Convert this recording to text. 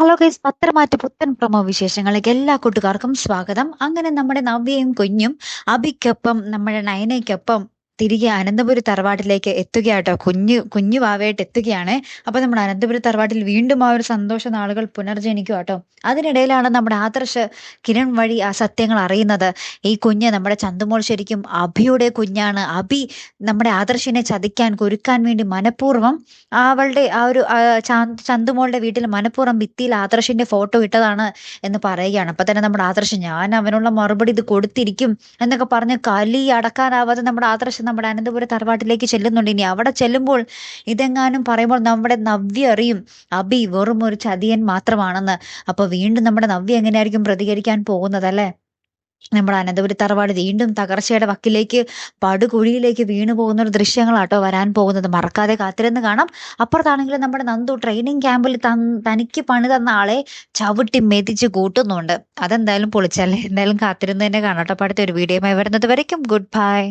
Hello guys പത്രമാറ്റ പുത്തൻ promo വിശേഷങ്ങളിലേക്ക് എല്ലാ കൂട്ടുകാർക്കും സ്വാഗതം. അങ്ങനെ നമ്മുടെ നവ്യയും കുഞ്ഞും അബിക്കൊപ്പം നമ്മുടെ നയനയ്ക്കൊപ്പം തിരികെ അനന്തപുരി തറവാട്ടിലേക്ക് എത്തുകയാട്ടോ. കുഞ്ഞു കുഞ്ഞു വാവയായിട്ട് എത്തുകയാണ്. അപ്പൊ നമ്മുടെ അനന്തപുരി തറവാട്ടിൽ വീണ്ടും ആ ഒരു സന്തോഷ നാളുകൾ പുനർജനിക്കും കേട്ടോ അതിനിടയിലാണ് നമ്മുടെ ആദർശ് കിരൺ വഴി ആ സത്യങ്ങൾ അറിയുന്നത്. ഈ കുഞ്ഞ് നമ്മുടെ ചന്തുമോൾ ശരിക്കും അഭിയുടെ കുഞ്ഞാണ്. അഭി നമ്മുടെ ആദർശിനെ ചതിക്കാൻ കുരുക്കാൻ വേണ്ടി മനഃപൂർവം അവളുടെ ആ ഒരു ചന്തുമോളുടെ വീട്ടിൽ മനഃപൂർവം ഭിത്തിയിൽ ആദർശിന്റെ ഫോട്ടോ ഇട്ടതാണ് എന്ന് പറയുകയാണ്. അപ്പൊ തന്നെ നമ്മുടെ ആദർശ് ഞാൻ അവനുള്ള മറുപടി ഇത് കൊടുത്തിരിക്കും എന്നൊക്കെ പറഞ്ഞ് കലി അടക്കാനാവാതെ നമ്മുടെ ആദർശ് നമ്മുടെ അനന്തപുര തറവാട്ടിലേക്ക് ചെല്ലുന്നുണ്ട്. ഇനി അവിടെ ചെല്ലുമ്പോൾ ഇതെങ്ങാനും പറയുമ്പോൾ നമ്മുടെ നവ്യ അറിയും അബി വെറും ഒരു ചതിയൻ മാത്രമാണെന്ന്. അപ്പൊ വീണ്ടും നമ്മുടെ നവ്യ എങ്ങനെയായിരിക്കും പ്രതികരിക്കാൻ പോകുന്നത് അല്ലേ നമ്മുടെ അനന്തപുരി തറവാട് വീണ്ടും തകർച്ചയുടെ വക്കിലേക്ക് പടുകുഴിയിലേക്ക് വീണു പോകുന്ന ഒരു ദൃശ്യങ്ങളാട്ടോ വരാൻ പോകുന്നത്. മറക്കാതെ കാത്തിരുന്ന് കാണാം. അപ്പുറത്താണെങ്കിലും നമ്മുടെ നന്ദു ട്രെയിനിങ് ക്യാമ്പിൽ തനിക്ക് പണി തന്ന ആളെ ചവിട്ടി മെതിച്ച് കൂട്ടുന്നുണ്ട്. അതെന്തായാലും പൊളിച്ചല്ലേ. എന്തായാലും കാത്തിരുന്ന് തന്നെ കാണാം കേട്ടോ. അടുത്ത ഒരു വീഡിയോയുമായി വരുന്നത് വരയ്ക്കും. Good bye